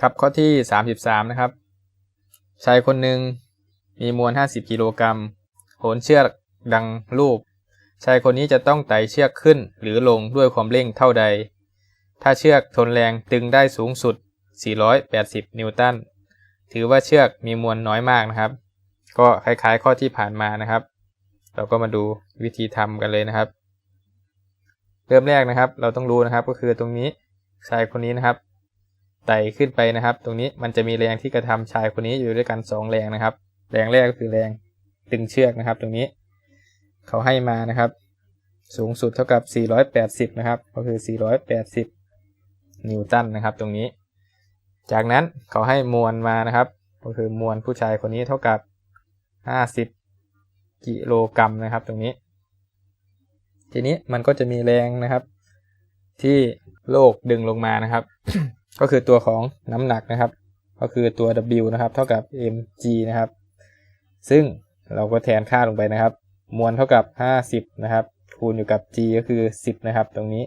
ครับข้อที่ 33 นะครับ ชายคนหนึ่งมีมวล 50 กิโลกรัมโหนเชือกดังรูป ชายคนนี้จะต้องไต่เชือกขึ้นหรือลงด้วยความเร่งเท่าใด ถ้าเชือกทนแรงตึงได้สูงสุด 480 นิวตัน ถือว่าเชือกมีมวลน้อยมากนะครับ ก็คล้ายๆข้อที่ผ่านมานะครับ เราก็มาดูวิธีทำกันเลยนะครับ เริ่มแรกนะครับ เราต้องรู้นะครับก็คือตรงนี้ชายคนนี้นะครับ ไต่ขึ้นไปนะครับ ตรงนี้มันจะมีแรงที่กระทำชายคนนี้อยู่ด้วยกันสองแรงนะครับ แรงแรกก็คือแรงตึงเชือกนะครับ ตรงนี้เขาให้มานะครับ สูงสุดเท่ากับ 480 นะครับ ก็คือ 480 นิวตันนะครับ ตรงนี้ จากนั้นเขาให้มวลมานะครับ ก็คือมวลผู้ชายคนนี้เท่ากับ 50 กิโลกรัมนะครับ ตรงนี้ ทีนี้มันก็จะมีแรงนะครับ ที่โลกดึงลงมานะครับ ก็คือตัวของน้ำหนักนะครับ ก็คือตัว W นะครับ เท่ากับ mg นะครับ ซึ่งเราก็แทนค่าลงไปนะครับ มวลเท่ากับ 50 นะครับ คูณอยู่กับ g ก็คือ 10 นะครับ ตรงนี้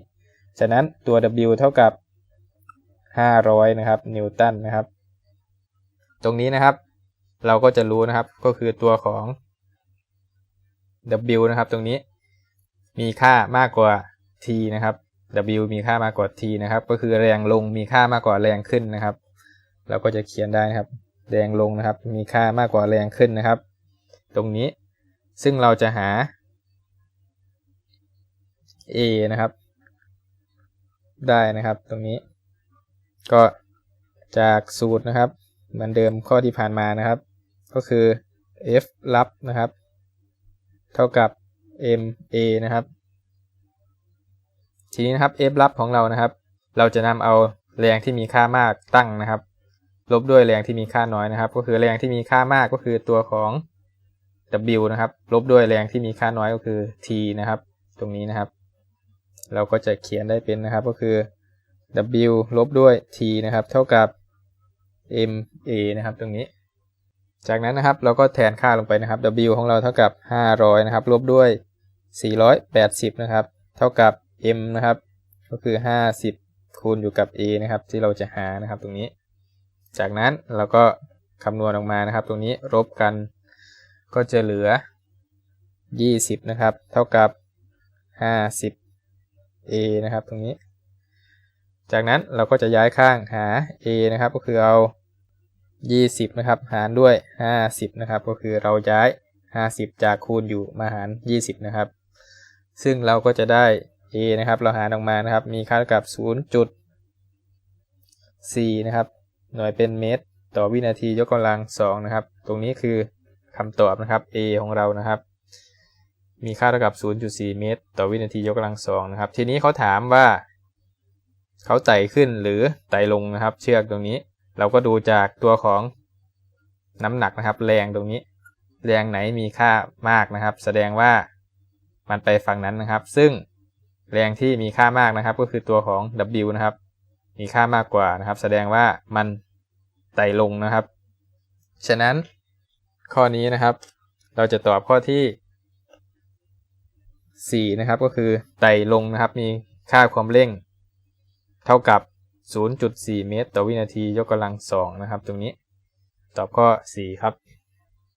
ฉะนั้นตัว W เท่ากับ 500 นะครับ นิวตันนะครับ ตรงนี้นะครับ เราก็จะรู้นะครับ ก็คือตัวของ W นะครับ ตรงนี้ มีค่ามากกว่า t นะครับ W มีค่ามากกว่า t นะครับ ก็คือแรงลงมีค่ามากกว่าแรงขึ้นนะครับ เราก็จะเขียนได้นะครับ แรงลงนะครับ มีค่ามากกว่าแรงขึ้นนะครับ ตรงนี้ ซึ่งเราจะหา A นะครับ ได้นะครับ ตรงนี้ ก็จากสูตรนะครับ เหมือนเดิมข้อที่ผ่านมานะครับ ก็คือ F ลับนะครับ เท่ากับ MA นะครับ ทีนี้นะครับ F ลับของเรานะครับ เราจะนำเอาแรงที่มีค่ามากตั้งนะครับ ลบด้วยแรงที่มีค่าน้อยนะครับ ก็คือแรงที่มีค่ามากก็คือตัวของ W นะครับ ลบด้วยแรงที่มีค่าน้อยก็คือ T นะครับ ตรงนี้นะครับ เราก็จะเขียนได้เป็นนะครับก็คือ W ลบด้วย T นะครับ เท่ากับ MA นะครับ ตรงนี้ จากนั้นนะครับเราก็แทนค่าลงไปนะครับ W ของเราเท่ากับ 500 นะครับ ลบด้วย 480 นะครับ เท่ากับ M นะครับ ก็คือ 50 คูณอยู่กับ A นะครับ ที่เราจะหานะครับตรงนี้ จากนั้นเราก็คำนวณออกมานะครับ ตรงนี้ลบกันก็จะเหลือ 20 นะครับ เท่ากับ 50 A นะครับ ตรงนี้ จากนั้นเราก็จะย้ายข้างหา A นะครับ ก็คือเอา 20 นะครับ หารด้วย 50 นะครับ ก็คือเราย้าย 50 จากคูณอยู่มาหาร 20 นะครับ ซึ่งเราก็จะได้ A นะครับ เราหารออกมานะครับ มีค่าเท่ากับ 0.4 นะครับ หน่วยเป็นเมตร ต่อวินาทียกกำลัง 2 นะครับ ตรงนี้คือคำตอบนะครับ A ของเรานะครับ มีค่าเท่ากับ 0.4 เมตร ต่อวินาทียกกำลัง 2 นะครับ ทีนี้เขาถามว่า เขาไต่ขึ้นหรือไต่ลงนะครับ เชือกตรงนี้ เราก็ดูจากตัวของน้ำหนักนะครับ แรงตรงนี้ แรงไหนมีค่ามากนะครับ แสดงว่ามันไปฝั่งนั้นนะครับ ซึ่ง แรงที่มีค่ามากนะครับ ก็คือตัวของ W นะครับ มีค่ามากกว่านะครับ แสดงว่ามันไต่ลงนะครับ ฉะนั้นข้อนี้นะครับ เราจะตอบข้อที่ 4 นะครับ ก็คือไต่ลงนะครับ มีค่าความเร่ง เท่ากับ 0.4 เมตร ต่อวินาทียกกำลัง2นะครับ ตรงนี้ตอบข้อ 4 ครับ